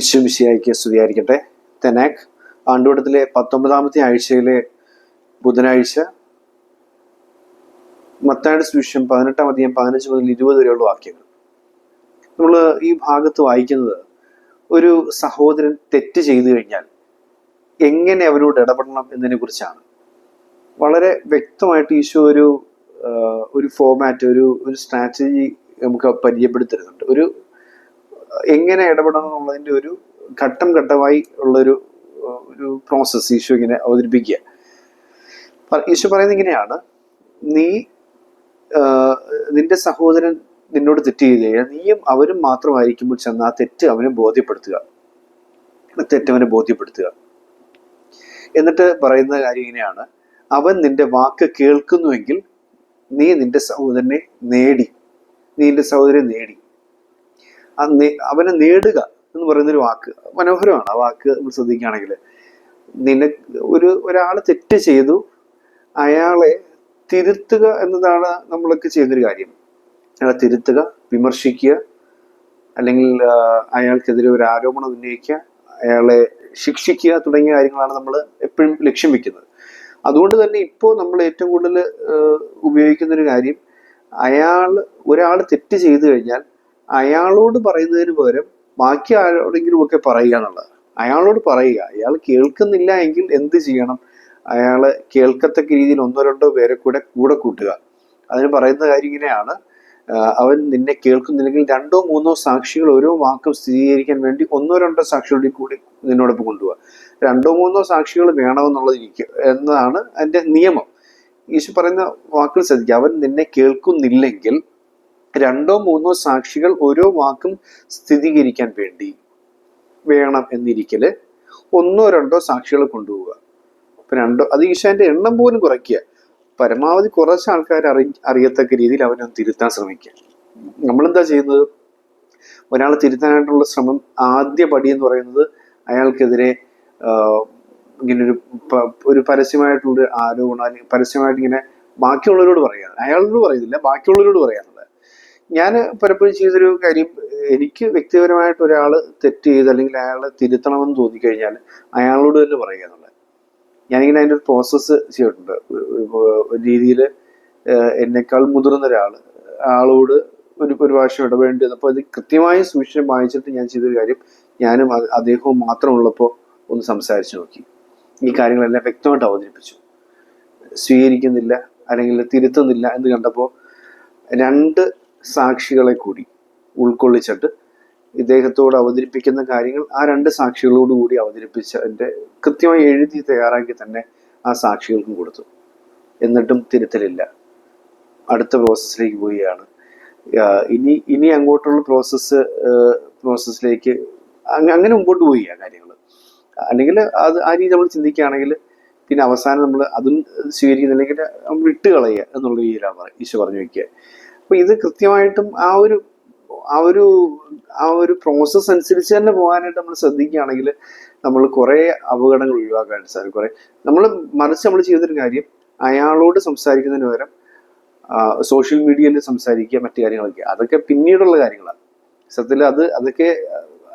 ഈശ്വമിശിയായിക്ക് സ്തുതിയായിരിക്കട്ടെ. തെനാക് ആണ്ടുവട്ടത്തിലെ പത്തൊമ്പതാമത്തെ ആഴ്ചയിലെ ബുധനാഴ്ച മത്തായുടെ സുവിശേഷം പതിനെട്ടാം അധികം പതിനഞ്ച് മുതൽ ഇരുപത് വരെയുള്ള വാക്യങ്ങൾ. നമ്മൾ ഈ ഭാഗത്ത് വായിക്കുന്നത് ഒരു സഹോദരൻ തെറ്റ് ചെയ്തു കഴിഞ്ഞാൽ എങ്ങനെ അവരോട് ഇടപെടണം എന്നതിനെ കുറിച്ചാണ്. വളരെ വ്യക്തമായിട്ട് ഈശോ ഒരു ഒരു ഫോമാറ്റ് ഒരു ഒരു സ്ട്രാറ്റജി നമുക്ക് പരിചയപ്പെടുത്തരുന്നുണ്ട്. ഒരു എങ്ങനെ ഇടപെടണം എന്നുള്ളതിന്റെ ഒരു ഘട്ടം ഘട്ടമായി ഉള്ളൊരു ഒരു പ്രോസസ്സ് ഈശോ ഇങ്ങനെ അവതരിപ്പിക്കുക. ഈശോ പറയുന്നത് ഇങ്ങനെയാണ്. നീ നിന്റെ സഹോദരൻ നിന്നോട് തെറ്റ് ചെയ്ത് കഴിഞ്ഞാൽ നീയും അവരും മാത്രമായിരിക്കുമ്പോൾ ചെന്ന് ആ തെറ്റ് അവനെ ബോധ്യപ്പെടുത്തുക. തെറ്റവനെ തെറ്റ് ബോധ്യപ്പെടുത്തുക. എന്നിട്ട് പറയുന്ന കാര്യം ഇങ്ങനെയാണ്. അവൻ നിന്റെ വാക്ക് കേൾക്കുന്നുവെങ്കിൽ നീ നിന്റെ സഹോദരനെ നേടി. നീ നിന്റെ സഹോദരനെ നേടി. അവനെ നേടുക എന്ന് പറയുന്ന ഒരു വാക്ക്. മനോഹരമാണ് ആ വാക്ക് നമ്മൾ ശ്രദ്ധിക്കുകയാണെങ്കിൽ. നിന ഒരു ഒരാൾ തെറ്റ് ചെയ്തു അയാളെ തിരുത്തുക എന്നതാണ് നമ്മളൊക്കെ ചെയ്യുന്നൊരു കാര്യം. അയാളെ തിരുത്തുക വിമർശിക്കുക അല്ലെങ്കിൽ അയാൾക്കെതിരെ ഒരു ആരോപണം ഉന്നയിക്കുക അയാളെ ശിക്ഷിക്കുക തുടങ്ങിയ കാര്യങ്ങളാണ് നമ്മൾ എപ്പോഴും ലക്ഷ്യം വെക്കുന്നത്. അതുകൊണ്ട് തന്നെ ഇപ്പോൾ നമ്മൾ ഏറ്റവും കൂടുതൽ ഉപയോഗിക്കുന്ന ഒരു കാര്യം അയാൾ ഒരാൾ തെറ്റ് ചെയ്തു കഴിഞ്ഞാൽ അയാളോട് പറയുന്നതിന് പകരം ബാക്കി ആരോടെങ്കിലും ഒക്കെ പറയുക എന്നുള്ളത്. അയാളോട് പറയുക. അയാൾ കേൾക്കുന്നില്ല എങ്കിൽ എന്ത് ചെയ്യണം? അയാൾ കേൾക്കത്തക്ക രീതിയിൽ ഒന്നോ രണ്ടോ പേരെ കൂടെ കൂടെ കൂട്ടുക. അതിന് പറയുന്ന കാര്യം ഇങ്ങനെയാണ്. അവൻ നിന്നെ കേൾക്കുന്നില്ലെങ്കിൽ രണ്ടോ മൂന്നോ സാക്ഷികൾ ഓരോ വാക്കും സ്ഥിരീകരിക്കാൻ വേണ്ടി ഒന്നോ രണ്ടോ സാക്ഷികളുടെ കൂടി നിന്നോടൊപ്പം കൊണ്ടുപോകുക രണ്ടോ മൂന്നോ സാക്ഷികൾ വേണമെന്നുള്ളത് ഇരിക്കുക എന്നതാണ് അതിന്റെ നിയമം. ഈശോ പറയുന്ന വാക്കുകൾ ശ്രദ്ധിക്കുക. അവൻ നിന്നെ കേൾക്കുന്നില്ലെങ്കിൽ രണ്ടോ മൂന്നോ സാക്ഷികൾ ഓരോ വാക്കും സ്ഥിരീകരിക്കാൻ വേണ്ടി വേണം എന്നിരിക്കൽ. ഒന്നോ രണ്ടോ സാക്ഷികൾ കൊണ്ടുപോവുക. അപ്പൊ രണ്ടോ അത് ഈശാന്റെ എണ്ണം പോലും കുറയ്ക്കുക. പരമാവധി കുറച്ച് ആൾക്കാർ അറി അറിയത്തക്ക രീതിയിൽ അവനെ തിരുത്താൻ ശ്രമിക്കുക. നമ്മളെന്താ ചെയ്യുന്നത്? ഒരാൾ തിരുത്താനായിട്ടുള്ള ശ്രമം ആദ്യ പടി എന്ന് പറയുന്നത് അയാൾക്കെതിരെ ഇങ്ങനെ ഒരു പരസ്യമായിട്ടുള്ള ആരോപണം അല്ലെങ്കിൽ പരസ്യമായിട്ട് ഇങ്ങനെ ബാക്കിയുള്ളവരോട് പറയാൻ അയാളോട് പറയുന്നില്ല ബാക്കിയുള്ളവരോട് പറയാനുള്ളത് ഞാൻ പലപ്പോഴും ചെയ്തൊരു കാര്യം എനിക്ക് വ്യക്തിപരമായിട്ട് ഒരാൾ തെറ്റ് ചെയ്ത് അല്ലെങ്കിൽ അയാളെ തിരുത്തണമെന്ന് തോന്നിക്കഴിഞ്ഞാൽ അയാളോട് തന്നെ പറയുക എന്നുള്ളത്. ഞാനിങ്ങനെ അതിന്റെ ഒരു പ്രോസസ്സ് ചെയ്തിട്ടുണ്ട്. ഒരു- രീതിയിൽ എന്നെക്കാൾ മുതിർന്ന ഒരാൾ ആളോട് ഒരു ഒരു ഭാഷ ഇടപെടേണ്ടി വന്നപ്പോൾ അത് കൃത്യമായ സൂക്ഷിച്ച് വായിച്ചിട്ട് ഞാൻ ചെയ്തൊരു കാര്യം ഞാനും അദ്ദേഹവും മാത്രമുള്ളപ്പോൾ ഒന്ന് സംസാരിച്ചു നോക്കി. ഈ കാര്യങ്ങളെല്ലാം വ്യക്തമായിട്ട് അവതരിപ്പിച്ചു. സ്വീകരിക്കുന്നില്ല അല്ലെങ്കിൽ തിരുത്തുന്നില്ല എന്ന് കണ്ടപ്പോൾ രണ്ട് സാക്ഷികളെ കൂടി ഉൾക്കൊള്ളിച്ചിട്ട് ഇദ്ദേഹത്തോട് അവതരിപ്പിക്കുന്ന കാര്യങ്ങൾ ആ രണ്ട് സാക്ഷികളോട് കൂടി അവതരിപ്പിച്ച എന്റെ കൃത്യമായി എഴുതി തയ്യാറാക്കി തന്നെ ആ സാക്ഷികൾക്കും കൊടുത്തു. എന്നിട്ടും തിരുത്തലില്ല. അടുത്ത പ്രോസസ്സിലേക്ക് പോവുകയാണ്. ഇനി ഇനി അങ്ങോട്ടുള്ള പ്രോസസ്സ് പ്രോസസ്സിലേക്ക് അങ്ങനെ മുമ്പോട്ട് പോയി ആ കാര്യങ്ങൾ. അല്ലെങ്കിൽ അത് ആ രീതി നമ്മൾ ചിന്തിക്കുകയാണെങ്കിൽ പിന്നെ അവസാനം നമ്മൾ അതും സ്വീകരിക്കുന്നില്ലെങ്കിൽ നമ്മൾ ഇട്ട് കളയുക എന്നുള്ള രീതിയിലാണ് ഈശോ പറഞ്ഞു വയ്ക്കുക അപ്പൊ ഇത് കൃത്യമായിട്ടും ആ ഒരു ആ ഒരു ആ ഒരു പ്രോസസ്സ് അനുസരിച്ച് തന്നെ പോകാനായിട്ട് നമ്മൾ ശ്രദ്ധിക്കുകയാണെങ്കിൽ നമ്മൾ കുറേ അപകടങ്ങൾ ഒഴിവാക്കാനായിട്ട് സാധിക്കും. കുറേ നമ്മൾ മറിച്ച് നമ്മൾ ചെയ്തൊരു കാര്യം അയാളോട് സംസാരിക്കുന്നതിന് പകരം സോഷ്യൽ മീഡിയയിൽ സംസാരിക്കുക മറ്റു കാര്യങ്ങളൊക്കെ. അതൊക്കെ പിന്നീടുള്ള കാര്യങ്ങളാണ്. സത്യത്തിൽ അത് അതൊക്കെ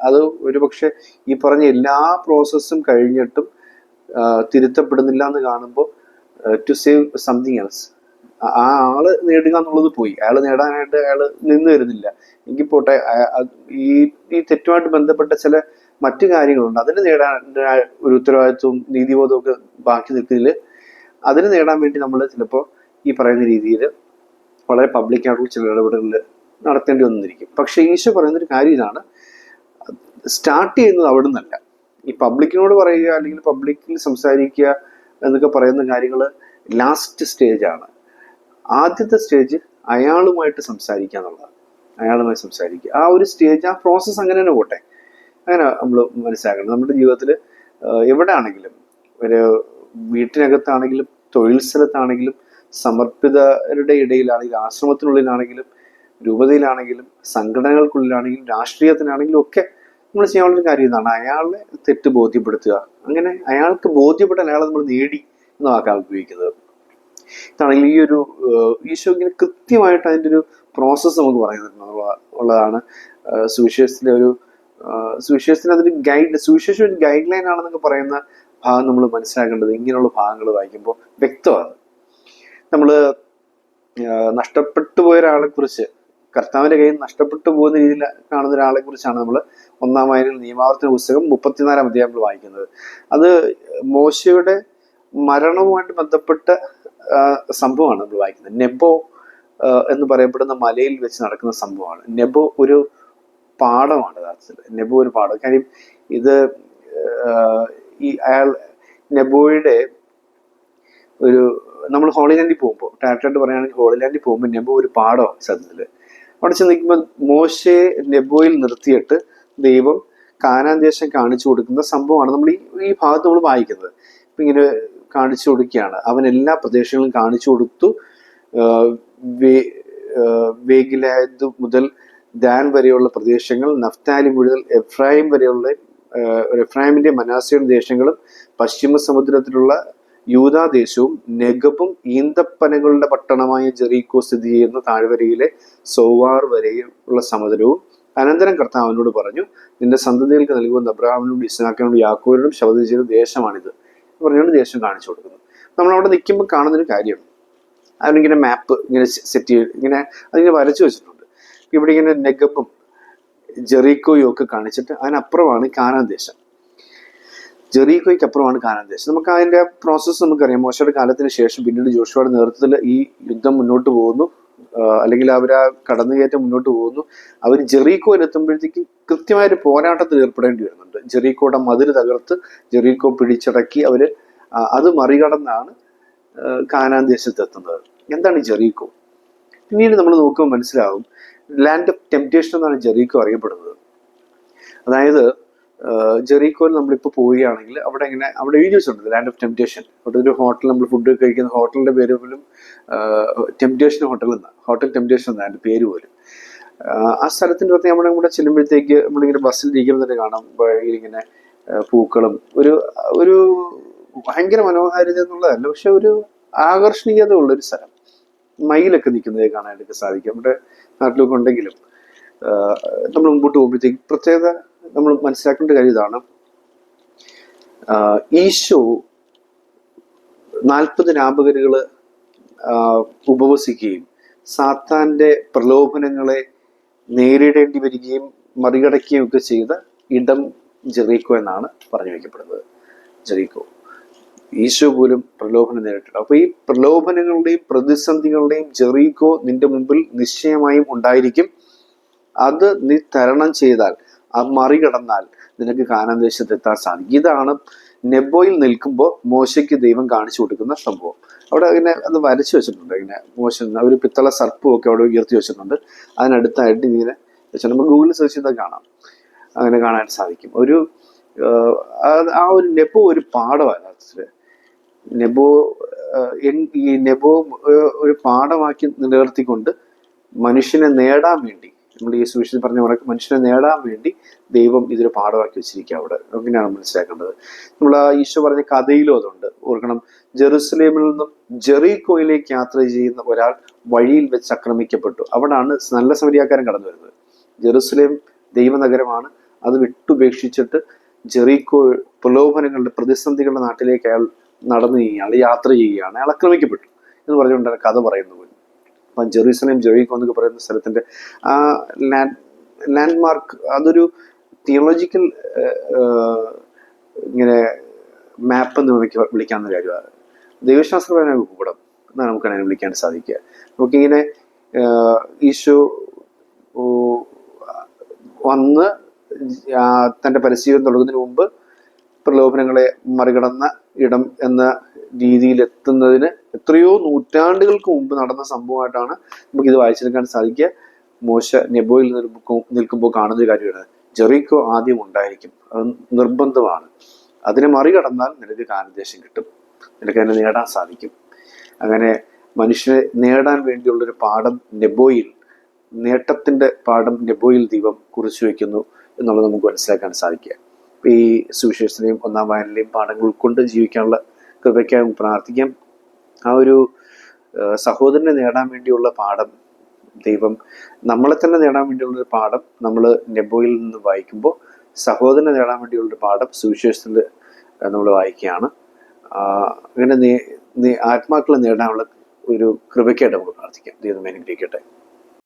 അത് ഒരു പക്ഷെ ഈ പറഞ്ഞ എല്ലാ പ്രോസസ്സും കഴിഞ്ഞിട്ടും തിരുത്തപ്പെടുന്നില്ല എന്ന് കാണുമ്പോൾ ടു സേവ് സംതിങ് എൽസ് ആ ആൾ നേടുക എന്നുള്ളത് പോയി. അയാൾ നേടാനായിട്ട് അയാൾ നിന്ന് വരുന്നില്ല. എങ്കിൽ പോട്ടെ ഈ ഈ തെറ്റുമായിട്ട് ബന്ധപ്പെട്ട ചില മറ്റു കാര്യങ്ങളുണ്ട്. അതിന് നേടാൻ ഒരു ഉത്തരവാദിത്വവും നീതിബോധവും ഒക്കെ ബാക്കി നിൽക്കുന്നതിൽ അതിന് നേടാൻ വേണ്ടി നമ്മൾ ചിലപ്പോൾ ഈ പറയുന്ന രീതിയിൽ വളരെ പബ്ലിക്കായിട്ടുള്ള ചില ഇടപെടലുകൾ നടത്തേണ്ടി വന്നിരിക്കും. പക്ഷേ ഈശോ പറയുന്നൊരു കാര്യം ഇതാണ്. സ്റ്റാർട്ട് ചെയ്യുന്നത് അവിടെ നിന്നല്ല ഈ പബ്ലിക്കിനോട് പറയുക അല്ലെങ്കിൽ പബ്ലിക്കിൽ സംസാരിക്കുക എന്നൊക്കെ പറയുന്ന കാര്യങ്ങൾ ലാസ്റ്റ് സ്റ്റേജാണ് ആദ്യത്തെ സ്റ്റേജ് അയാളുമായിട്ട് സംസാരിക്കുക എന്നുള്ളതാണ്. അയാളുമായി സംസാരിക്കുക. ആ ഒരു സ്റ്റേജ് ആ പ്രോസസ്സ് അങ്ങനെ തന്നെ പോട്ടെ. അങ്ങനെ നമ്മൾ മനസ്സിലാക്കണം. നമ്മുടെ ജീവിതത്തിൽ എവിടെ ആണെങ്കിലും ഒരു വീട്ടിനകത്താണെങ്കിലും തൊഴിൽ സ്ഥലത്താണെങ്കിലും സമർപ്പിതരുടെ ഇടയിലാണെങ്കിലും ആശ്രമത്തിനുള്ളിലാണെങ്കിലും രൂപതയിലാണെങ്കിലും സംഘടനകൾക്കുള്ളിലാണെങ്കിലും രാഷ്ട്രീയത്തിനാണെങ്കിലും ഒക്കെ നമ്മൾ ചെയ്യാനുള്ള കാര്യം ഇതാണ്. അയാളെ തെറ്റ് ബോധ്യപ്പെടുത്തുക. അങ്ങനെ അയാൾക്ക് ബോധ്യപ്പെട്ടാൽ അയാളെ നമ്മൾ നേടി എന്ന വാക്കാണ് ഉപയോഗിക്കുന്നത്. ഇതാണെങ്കിൽ ഈ ഒരു ഈശോ ഇങ്ങനെ കൃത്യമായിട്ട് അതിന്റെ ഒരു പ്രോസസ്സ് നമുക്ക് പറയുന്നുണ്ട് ഉള്ളതാണ്. സുവിശേഷത്തിലെ ഒരു സുവിശേഷത്തിന് അതൊരു ഗൈഡ് സുവിശേഷം ഒരു ഗൈഡ് ലൈൻ ആണെന്നൊക്കെ പറയുന്ന ഭാഗം നമ്മൾ മനസ്സിലാക്കേണ്ടത് ഇങ്ങനെയുള്ള ഭാഗങ്ങൾ വായിക്കുമ്പോൾ വ്യക്തമാണ്. നമ്മൾ നഷ്ടപ്പെട്ടു പോയ ഒരാളെ കുറിച്ച് കർത്താവിന്റെ കയ്യിൽ നഷ്ടപ്പെട്ടു പോകുന്ന രീതിയിൽ കാണുന്ന ഒരാളെ കുറിച്ചാണ് നമ്മൾ ഒന്നാം വായനയിൽ നിയമാവർത്തന പുസ്തകം മുപ്പത്തിനാലാം അധ്യായം നമ്മൾ വായിക്കുന്നത്. അത് മോശയുടെ മരണവുമായിട്ട് ബന്ധപ്പെട്ട സംഭവമാണ് നമ്മൾ വായിക്കുന്നത്. നെബോ എന്ന് പറയപ്പെടുന്ന മലയിൽ വെച്ച് നടക്കുന്ന സംഭവമാണ്. നെബോ ഒരു പാഠമാണ് യഥാർത്ഥത്തിൽ. നെബോ ഒരു പാഠം. കാര്യം ഇത് ഈ അയാൾ നെബോയുടെ ഒരു നമ്മൾ ഹോളിലാൻഡിൽ പോകുമ്പോൾ ഡയറക്റ്റായിട്ട് പറയുകയാണെങ്കിൽ ഹോളിലാൻഡിൽ പോകുമ്പോൾ നെബോ ഒരു പാഠമാണ് സത്യത്തിൽ അവിടെ ചെന്ന് നിൽക്കുമ്പോൾ മോശയെ നെബോയിൽ നിർത്തിയിട്ട് ദൈവം കാനാൻ ദേശം കാണിച്ചു കൊടുക്കുന്ന സംഭവമാണ് നമ്മൾ ഈ ഈ ഭാഗത്ത് നമ്മൾ വായിക്കുന്നത്. ഇപ്പം ഇങ്ങനെ കാണിച്ചു കൊടുക്കുകയാണ്. അവൻ എല്ലാ പ്രദേശങ്ങളും കാണിച്ചു കൊടുത്തു. വേഗിലായത് മുതൽ ദാൻ വരെയുള്ള പ്രദേശങ്ങൾ നഫ്താലി മുതൽ എഫ്രായിം വരെയുള്ള എഫ്രാഹിമിന്റെ മനാസയുടെ ദേശങ്ങളും പശ്ചിമ സമുദ്രത്തിലുള്ള യൂതാ ദേശവും നെഗബും ഈന്തപ്പനകളുടെ പട്ടണമായ ജെറീക്കോ സ്ഥിതി ചെയ്യുന്ന താഴ്വരയിലെ സോവാർ വരെയുള്ള സമുദ്രവും അനന്തരം കർത്താവിനോട് പറഞ്ഞു നിന്റെ സന്തതികൾക്ക് നൽകുന്ന അബ്രഹാമിനോടും ഇസ്നാക്കിനോടും യാക്കോവിനോടും ശബ്ദം ചെയ്ത ദേശമാണിത്. എന്ന് പറഞ്ഞുകൊണ്ട് ദേശം കാണിച്ചു കൊടുക്കുന്നു. നമ്മൾ അവിടെ നിൽക്കുമ്പോൾ കാണുന്നൊരു കാര്യം. അവരിങ്ങനെ മാപ്പ് ഇങ്ങനെ സെറ്റ് ചെയ്ത് ഇങ്ങനെ അതിങ്ങനെ വരച്ചു വെച്ചിട്ടുണ്ട്. ഇവിടെ ഇങ്ങനെ നെഗപ്പും ജെറീക്കോയും ഒക്കെ കാണിച്ചിട്ട് അതിനപ്പുറമാണ് കാനാൻ ദേശം. ജെറീക്കോയ്ക്ക് അപ്പുറമാണ് കാനാൻ ദേശം. നമുക്ക് അതിന്റെ പ്രോസസ്സ് നമുക്കറിയാം. മോശയുടെ കാലത്തിന് ശേഷം പിന്നീട് ജോഷുവയുടെ നേതൃത്വത്തിൽ ഈ യുദ്ധം മുന്നോട്ട് പോകുന്നു. അല്ലെങ്കിൽ അവർ ആ കടന്നുകയറ്റം മുന്നോട്ട് പോകുന്നു. അവർ ജെറീക്കോയിൽ എത്തുമ്പോഴത്തേക്ക് കൃത്യമായൊരു പോരാട്ടത്തിൽ ഏർപ്പെടേണ്ടി വരുന്നുണ്ട്. ജെറീക്കോയുടെ മതിൽ തകർത്ത് ജെറീക്കോ പിടിച്ചടക്കി അവർ അത് മറികടന്നാണ് കാനാൻ ദേശത്ത് എത്തുന്നത്. എന്താണ് ജെറീകോ ജെറീക്കോ? പിന്നീട് നമ്മൾ നോക്കുമ്പോൾ മനസ്സിലാവും ലാൻഡ് ഓഫ് ടെംപ്റ്റേഷൻ എന്നാണ് ജെറീക്കോ അറിയപ്പെടുന്നത്. അതായത് ജെറീക്കോയിൽ നമ്മളിപ്പോൾ പോവുകയാണെങ്കിൽ അവിടെ ഇങ്ങനെ അവിടെ വീഡിയോസ് ഉണ്ട്. ലാൻഡ് ഓഫ് ടെംപ്റ്റേഷൻ അവിടെ ഒരു ഹോട്ടൽ നമ്മൾ ഫുഡ് കഴിക്കുന്ന ഹോട്ടലിന്റെ പേര് പോലും ടെംപ്റ്റേഷൻ ഹോട്ടൽ എന്നാണ് ഹോട്ടൽ ടെംപ്റ്റേഷൻ എന്നാണ് അതിന്റെ പേര് പോലും. ആ സ്ഥലത്തിന്റെ അകത്ത് നമ്മുടെ കൂടെ ചെല്ലുമ്പോഴത്തേക്ക് നമ്മളിങ്ങനെ ബസ്സിൽ ഇരിക്കുമ്പോൾ തന്നെ കാണാം. ഇങ്ങനെ പൂക്കളും. ഒരു ഒരു ഭയങ്കര മനോഹാരിത എന്നുള്ളതല്ല പക്ഷെ ഒരു ആകർഷണീയത ഉള്ളൊരു സ്ഥലം. മയിലൊക്കെ നിൽക്കുന്നത് കാണാനായിട്ട് സാധിക്കും. നമ്മുടെ നാട്ടിലൊക്കെ ഉണ്ടെങ്കിലും നമ്മൾ മുമ്പോട്ട് പോകുമ്പോഴത്തേക്ക് പ്രത്യേകത നമ്മൾ മനസ്സിലാക്കേണ്ട കാര്യം ഇതാണ്. ഈശോ നാൽപ്പത് രാപകരുകൾ ഉപവസിക്കുകയും സാത്താന്റെ പ്രലോഭനങ്ങളെ നേരിടേണ്ടി വരികയും മറികടക്കുകയും ഒക്കെ ചെയ്ത ഇടം ജെറീക്കോ എന്നാണ് പറഞ്ഞു വയ്ക്കപ്പെടുന്നത് ജെറീക്കോ. ഈശോ പോലും പ്രലോഭനം നേരിട്ടുണ്ട് അപ്പൊ ഈ പ്രലോഭനങ്ങളുടെയും പ്രതിസന്ധികളുടെയും ജെറീക്കോ നിന്റെ മുമ്പിൽ നിശ്ചയമായും ഉണ്ടായിരിക്കും. അത് നീ തരണം ചെയ്താൽ ആ മറികടന്നാൽ നിനക്ക് കാനാൻ ദേശത്ത് എത്താൻ സാധിക്കും. ഇതാണ് നെബോയിൽ നിൽക്കുമ്പോൾ മോശയ്ക്ക് ദൈവം കാണിച്ചു കൊടുക്കുന്ന സംഭവം. അവിടെ ഇങ്ങനെ അത് വരച്ചു വെച്ചിട്ടുണ്ട്. ഇങ്ങനെ മോശ ഒരു പിത്തള സർപ്പും ഒക്കെ അവിടെ ഉയർത്തി വെച്ചിട്ടുണ്ട്. അതിനടുത്തായിട്ട് ഇങ്ങനെ വെച്ചാൽ നമുക്ക് ഗൂഗിളിൽ സെർച്ച് ചെയ്താൽ കാണാം. അങ്ങനെ കാണാൻ സാധിക്കും. ഒരു ആ- ഒരു നെബോ ഒരു പാഠമാണ് നെബോ ഈ നെബോ ഒരു പാഠമാക്കി നിലനിർത്തിക്കൊണ്ട് മനുഷ്യനെ നേടാൻ വേണ്ടി നമ്മൾ ഈ സുവിശേഷം പറഞ്ഞ മനുഷ്യനെ നേടാൻ വേണ്ടി ദൈവം ഇതൊരു പാഠമാക്കി വെച്ചിരിക്കുക അവിടെ. അങ്ങനെയാണ് മനസ്സിലാക്കേണ്ടത്. നമ്മൾ ആ ഈശോ പറഞ്ഞ കഥയിലും അതുണ്ട്. ഓർക്കണം ജെറുസലേമിൽ നിന്നും ജെറീക്കോയിലേക്ക് യാത്ര ചെയ്യുന്ന ഒരാൾ വഴിയിൽ വെച്ച് ആക്രമിക്കപ്പെട്ടു. അവിടാണ് നല്ല സമരിയാക്കാരൻ കടന്നു വരുന്നത്. ജെറുസലേം ദൈവനഗരമാണ്. അത് വിട്ടുപേക്ഷിച്ചിട്ട് ജെറീക്കോ പ്രലോഭനങ്ങളുടെ പ്രതിസന്ധികളുടെ നാട്ടിലേക്ക് അയാൾ നടന്നു ചെയ്യുകയാണ് യാത്ര ചെയ്യുകയാണ്. അയാൾ ആക്രമിക്കപ്പെട്ടു എന്ന് പറഞ്ഞുകൊണ്ടാണ് കഥ പറയുന്നത് അപ്പം ജെറൂസലേം ജെറീക്കോ എന്നൊക്കെ പറയുന്ന സ്ഥലത്തിന്റെ ആ ലാൻഡ് ലാൻഡ്മാർക്ക് അതൊരു തിയോളജിക്കൽ ഇങ്ങനെ മാപ്പ് എന്ന് വിളിക്ക വിളിക്കാവുന്ന കാര്യമാണ്. ദൈവശാസ്ത്രപരമായ ഭൂപടം എന്നാണ് നമുക്ക് അതിനെ വിളിക്കാൻ സാധിക്കുക. നമുക്കിങ്ങനെ ഈശോ വന്ന് തന്റെ പരിശീലനം തുടങ്ങുന്നതിന് മുമ്പ് പ്രലോഭനങ്ങളെ മറികടന്ന ഇടം എന്ന രീതിയിൽ എത്തുന്നതിന് എത്രയോ നൂറ്റാണ്ടുകൾക്ക് മുമ്പ് നടന്ന സംഭവമായിട്ടാണ് നമുക്ക് ഇത് വായിച്ചെടുക്കാൻ സാധിക്കുക. മോശ നെബോയിൽ നിൽക്കുമ്പോൾ കാണുന്ന ഒരു കാര്യമാണ്. ജെറിക്കോ ആദ്യം ഉണ്ടായിരിക്കും. അത് നിർബന്ധമാണ്. അതിനെ മറികടന്നാൽ നിനക്ക് കാനദേശം കിട്ടും. നിനക്ക് അതിനെ നേടാൻ സാധിക്കും. അങ്ങനെ മനുഷ്യനെ നേടാൻ വേണ്ടിയുള്ളൊരു പാഠം നെബോയിൽ നേട്ടത്തിന്റെ പാഠം നെബോയിൽ ദീപം കുറിച്ചു വെക്കുന്നു എന്നുള്ളത് നമുക്ക് മനസ്സിലാക്കാൻ സാധിക്കുക. ഈ സുവിശേഷത്തിലെയും ഒന്നാം വായനയിലെയും പാഠങ്ങൾ ഉൾക്കൊണ്ട് ജീവിക്കാനുള്ള കൃപയ്ക്കായി പ്രാർത്ഥിക്കാം. ആ ഒരു സഹോദരനെ നേടാൻ വേണ്ടിയുള്ള പാഠം ദൈവം നമ്മളെ തന്നെ നേടാൻ വേണ്ടിയുള്ള ഒരു പാഠം നമ്മൾ നെബോയിൽ നിന്ന് വായിക്കുമ്പോൾ സഹോദരനെ നേടാൻ വേണ്ടിയുള്ള ഒരു പാഠം സുവിശേഷത്തിൽ നമ്മൾ വായിക്കുകയാണ്. അങ്ങനെ ആത്മാക്കളെ നേടാനുള്ള ഒരു കൃപയ്ക്കായിട്ട് നമുക്ക് പ്രാർത്ഥിക്കാം. ദൈവം അനുഗ്രഹിക്കട്ടെ.